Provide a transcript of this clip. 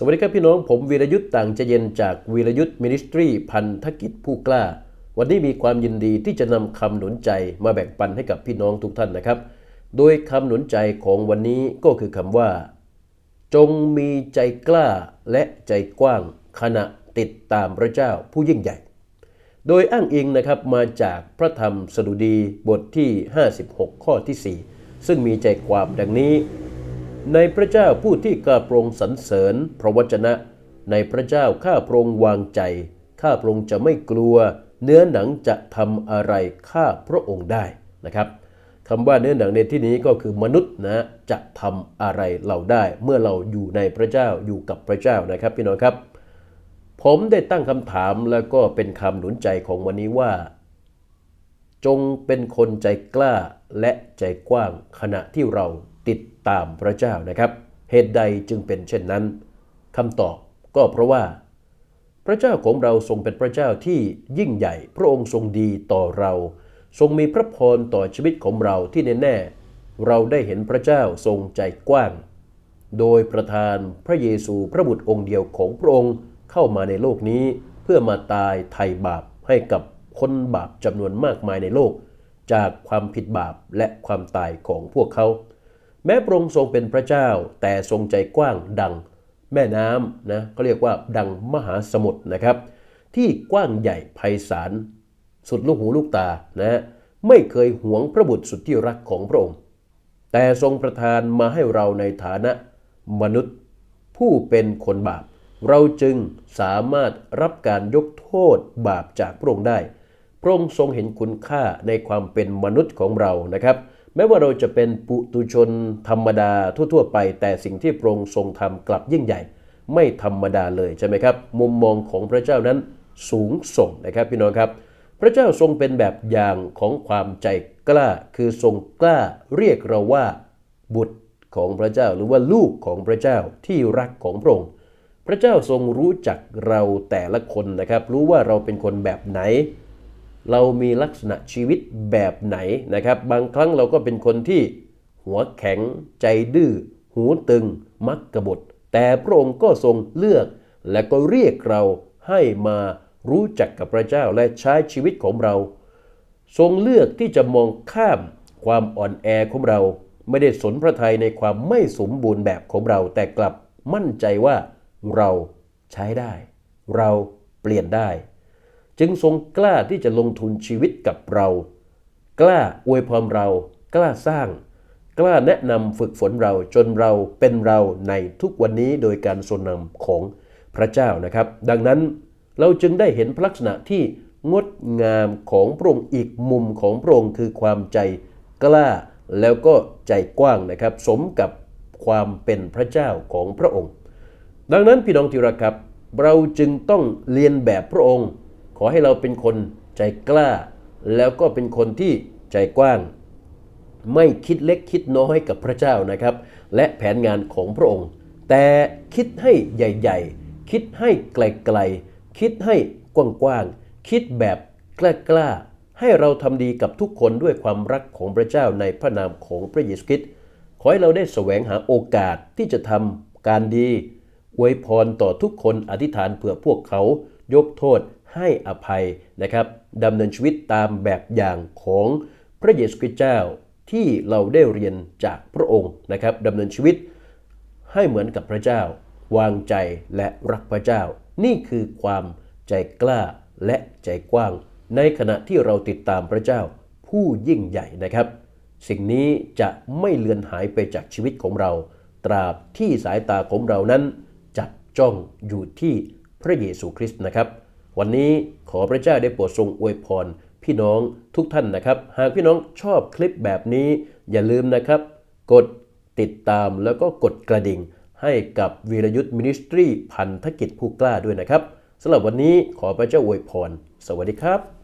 สวัสดีครับพี่น้องผมวีรยุทธ์ต่างใจเย็นจากวีรยุทธ์มินิสทรีพันธกิจผู้กล้า วันนี้มีความยินดีที่จะนำคำหนุนใจมาแบ่งปันให้กับพี่น้องทุกท่านนะครับ โดยคำหนุนใจของวันนี้ก็คือคำว่า จงมีใจกล้าและใจกว้าง ขณะติดตามพระเจ้าผู้ยิ่งใหญ่ โดยอ้างอิงนะครับมาจากพระธรรมสดุดีบทที่ 56 ข้อที่ 4 ซึ่งมีใจความดังนี้ ในพระเจ้าผู้ที่กระโปรงสรรเสริญพระวจนะ ในพระเจ้าข้าพระองค์วางใจ ข้าพระองค์จะไม่กลัว เนื้อหนังจะทำอะไรข้าพระองค์ได้นะครับคำว่าเนื้อหนังในที่นี้ก็คือมนุษย์นะจะทำอะไรเราได้ เมื่อเราอยู่ในพระเจ้าอยู่กับพระเจ้านะครับพี่น้องครับ ผมได้ตั้งคำถามแล้วก็เป็นคำหนุนใจของวันนี้ว่า จงเป็นคนใจกล้าและใจกว้างขณะที่เรา ติดตามพระเจ้านะครับ เหตุใดจึงเป็นเช่นนั้นคำตอบก็เพราะว่า พระเจ้าของเราทรงเป็นพระเจ้าที่ยิ่งใหญ่ พระองค์ทรงดีต่อเรา ทรงมีพระพรต่อชีวิตของเราที่แน่ๆเราได้เห็นพระเจ้าทรงใจกว้าง โดยประทานพระเยซูพระบุตรองค์เดียวของพระองค์เข้ามาในโลกนี้ เพื่อมาตายไถ่บาปให้กับคนบาปจำนวนมากมายในโลก จากความผิดบาปและความตายของพวกเขา แม้พระองค์ทรงเป็นพระเจ้า แต่ทรงใจกว้างดังแม่น้ำนะเขาเรียกว่าดังมหาสมุทรนะครับ ที่กว้างใหญ่ไพศาลสุดลูกหูลูกตานะไม่เคยหวงพระบุตรสุดที่รักของพระองค์ แต่ทรงประทานมาให้เราในฐานะมนุษย์ผู้เป็นคนบาป เราจึงสามารถรับการยกโทษบาปจากพระองค์ได้ พระองค์ทรงเห็นคุณค่าในความเป็นมนุษย์ของเรานะครับ แม้ว่าเราจะเป็นปุตุชนธรรมดาทั่วๆไป แต่สิ่งที่พระองค์ทรงทำกลับยิ่งใหญ่ ไม่ธรรมดาเลยใช่ไหมครับ มุมมองของพระเจ้านั้นสูงส่งนะครับพี่น้องครับ พระเจ้าทรงเป็นแบบอย่างของความใจกล้า คือทรงกล้าเรียกเราว่าบุตรของพระเจ้าหรือว่าลูกของพระเจ้าที่รักของพระองค์พระเจ้าทรงรู้จักเราแต่ละคนนะครับ รู้ว่าเราเป็นคนแบบไหน เรามีลักษณะชีวิตแบบไหนนะครับ บางครั้งเราก็เป็นคนที่หัวแข็งใจดื้อ หูตึง มักกบฏ แต่พระองค์ก็ทรงเลือก และก็เรียกเราให้มารู้จักกับพระเจ้าและใช้ชีวิตของเรา ทรงเลือกที่จะมองข้ามความอ่อนแอของเรา ไม่ได้สนพระทัยในความไม่สมบูรณ์แบบของเรา แต่กลับมั่นใจว่าเราใช้ได้ เราเปลี่ยนได้ จึงทรงกล้าที่จะลงทุนชีวิตกับเรา กล้าอวยพรเรา กล้าสร้าง กล้าแนะนำฝึกฝนเราจนเราเป็นเราในทุกวันนี้โดยการทรงนำของพระเจ้านะครับ ดังนั้นเราจึงได้เห็นพลักษณะที่งดงามของพระองค์อีกมุมของพระองค์คือความใจกล้าแล้วก็ใจกว้างนะครับ สมกับความเป็นพระเจ้าของพระองค์ ดังนั้นพี่น้องที่รักครับ เราจึงต้องเรียนแบบพระองค์ ขอให้เราเป็นคนใจกล้า แล้วก็เป็นคนที่ใจกว้าง ไม่คิดเล็กคิดน้อยกับพระเจ้านะครับ และแผนงานของพระองค์ แต่คิดให้ใหญ่ๆ คิดให้ไกลๆ คิดให้กว้างๆ คิดแบบกล้าๆ ให้เราทำดีกับทุกคนด้วยความรักของพระเจ้าในพระนามของพระเยซูคริสต์ขอให้เราได้แสวงหาโอกาสที่จะทำการดีอวยพรต่อทุกคนอธิษฐานเผื่อพวกเขา ยกโทษ ให้อภัยนะครับดำเนินชีวิตตามแบบอย่างของพระเยซูคริสต์เจ้าที่เราได้เรียนจากพระองค์นะครับดำเนินชีวิตให้เหมือนกับพระเจ้า วางใจและรักพระเจ้า นี่คือความใจกล้าและใจกว้าง ในขณะที่เราติดตามพระเจ้าผู้ยิ่งใหญ่นะครับ สิ่งนี้จะไม่เลือนหายไปจากชีวิตของเรา ตราบที่สายตาของเรานั้น จับจ้องอยู่ที่พระเยซูคริสต์นะครับ วันนี้ขอพระเจ้าได้โปรดทรงอวยพรพี่น้องทุกท่านนะครับ หากพี่น้องชอบคลิปแบบนี้ อย่าลืมนะครับ กดติดตามแล้วก็กดกระดิ่ง ให้กับวีรยุทธ์มินิสทรีพันธกิจผู้กล้าด้วยนะครับสำหรับวันนี้ขอพระเจ้าอวยพร สวัสดีครับ